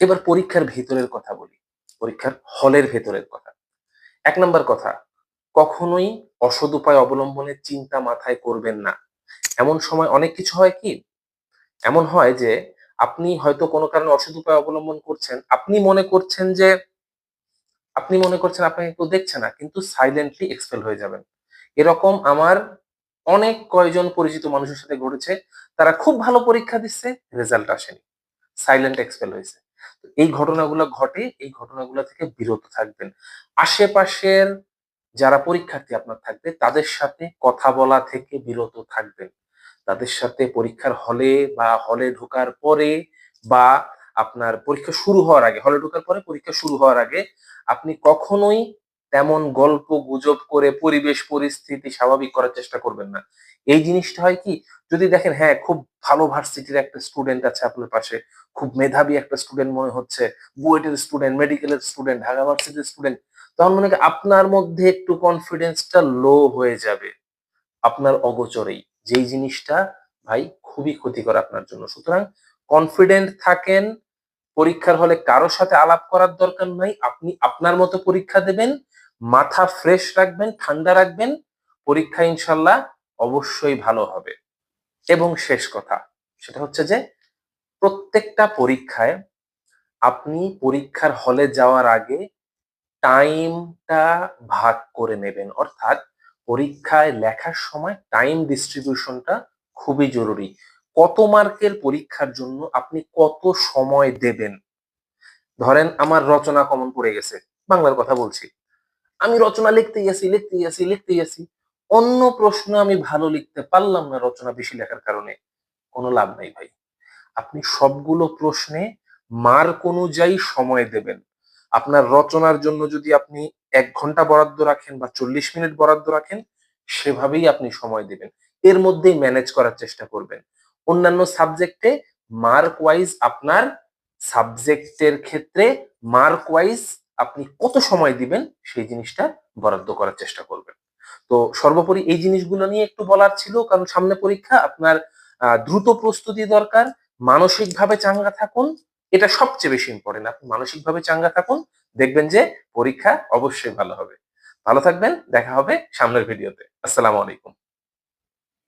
এবার পরীক্ষার ভেতরের কথা বলি। পরীক্ষার হলের ভেতরের কথা। এক নম্বর কথা, কখনোই অসৎ উপায় অবলম্বনের চিন্তা মাথায় করবেন না। এমন সময় অনেক কিছু হয় কি? এমন হয় যে, আপনি হয়তো কোনো কারণে অসৎ উপায় অবলম্বন করছেন, আপনি মনে করছেন যে, আপনি মনে করছেন আপনাকে কেউ দেখছে না, কিন্তু সাইলেন্টলি এক্সপেল হয়ে যাবেন। এরকম আমার অনেক কয়জন পরিচিত মানুষের সাথে ঘটেছে, তারা খুব ভালো পরীক্ষা দিচ্ছে রেজাল্ট আসেনি। সাইলেন্ট এক্সপেল হয়েছে। এই ঘটনাগুলো ঘটে, এই ঘটনাগুলো থেকে বিরত থাকবেন। আশেপাশের যারা পরীক্ষার্থী আপনার থাকবে, তাদের সাথে কথা বলা থেকে বিরত থাকবেন। তাদের সাথে পরীক্ষার হলে বা হলে ঢোকার পরে বা আপনার পরীক্ষা শুরু হওয়ার আগে, হলে ঢোকার পরে পরীক্ষা শুরু হওয়ার আগে আপনি কখনোই তেমন গল্প, গুজব করে পরিবেশ, পরিস্থিতি স্বাভাবিক করার চেষ্টা করবেন না। এই জিনিসটা হয় কি, যদি দেখেন হ্যাঁ খুব ভালো ভার্সিটির একটা স্টুডেন্ট আছে আপনার পাশে, খুব মেধাবী একটা স্টুডেন্ট মনে হচ্ছে, বুয়েটের স্টুডেন্ট, মেডিকেলের স্টুডেন্ট, ঢাকা ভার্সিটির স্টুডেন্ট, তখন মনে হয় আপনার মধ্যে একটু কনফিডেন্সটা লো হয়ে যাবে, আপনার অগোচরেই। যেই জিনিসটা ভাই খুবই ক্ষতিকর আপনার জন্য। সুতরাং কনফিডেন্ট থাকেন, পরীক্ষার হলে কারোর সাথে আলাপ করার দরকার নাই, আপনি আপনার মতো পরীক্ষা দেবেন, মাথা ফ্রেশ রাখবেন, ঠান্ডা রাখবেন, পরীক্ষা ইনশাল্লাহ অবশ্যই ভালো হবে। এবং শেষ কথা, সেটা হচ্ছে যে প্রত্যেকটা পরীক্ষায় আপনি পরীক্ষার হলে যাওয়ার আগে টাইমটা ভাগ করে নেবেন। অর্থাৎ পরীক্ষায় লেখার সময় টাইম ডিস্ট্রিবিউশনটা খুবই জরুরি। কত মার্কের পরীক্ষার জন্য আপনি কত সময় দেবেন? ধরেন আমার রচনা কমন পড়ে গেছে, বাংলার কথা বলছি। আমি রচনা লিখতে গেছি লিখতে গেছি লিখতে গেছি। অন্য প্রশ্ন আমি ভালো লিখতে পারলাম না রচনা বেশি লেখার কারণে, কোনো লাভ নাই ভাই। আপনি সবগুলো প্রশ্নে মার্ক অনুযায়ী সময় দেবেন। আপনার রচনার জন্য যদি আপনি এক ঘণ্টা বরাদ্দ রাখেন বা চল্লিশ মিনিট বরাদ্দ রাখেন, সেভাবেই আপনি সময় দেবেন। এর মধ্যেই ম্যানেজ করার চেষ্টা করবেন। অন্যান্য সাবজেক্টে মার্ক ওয়াইজ আপনার সাবজেক্টের ক্ষেত্রে মার্ক ওয়াইজ আপনি কত সময় দিবেন, সেই জিনিসটা বরাদ্দ করার চেষ্টা করবেন। তো সর্বোপরি এই জিনিসগুলো নিয়ে একটু বলার ছিল, কারণ সামনে পরীক্ষা, আপনার দ্রুত প্রস্তুতি দরকার, মানসিকভাবে চাঙ্গা থাকুন, এটা সবচেয়ে বেশি ইম্পর্টেন্ট আপনি মানসিকভাবে চাঙ্গা থাকুন, দেখবেন যে পরীক্ষা অবশ্যই ভালো হবে। ভালো থাকবেন, দেখা হবে সামনের ভিডিওতে আসসালামু আলাইকুম।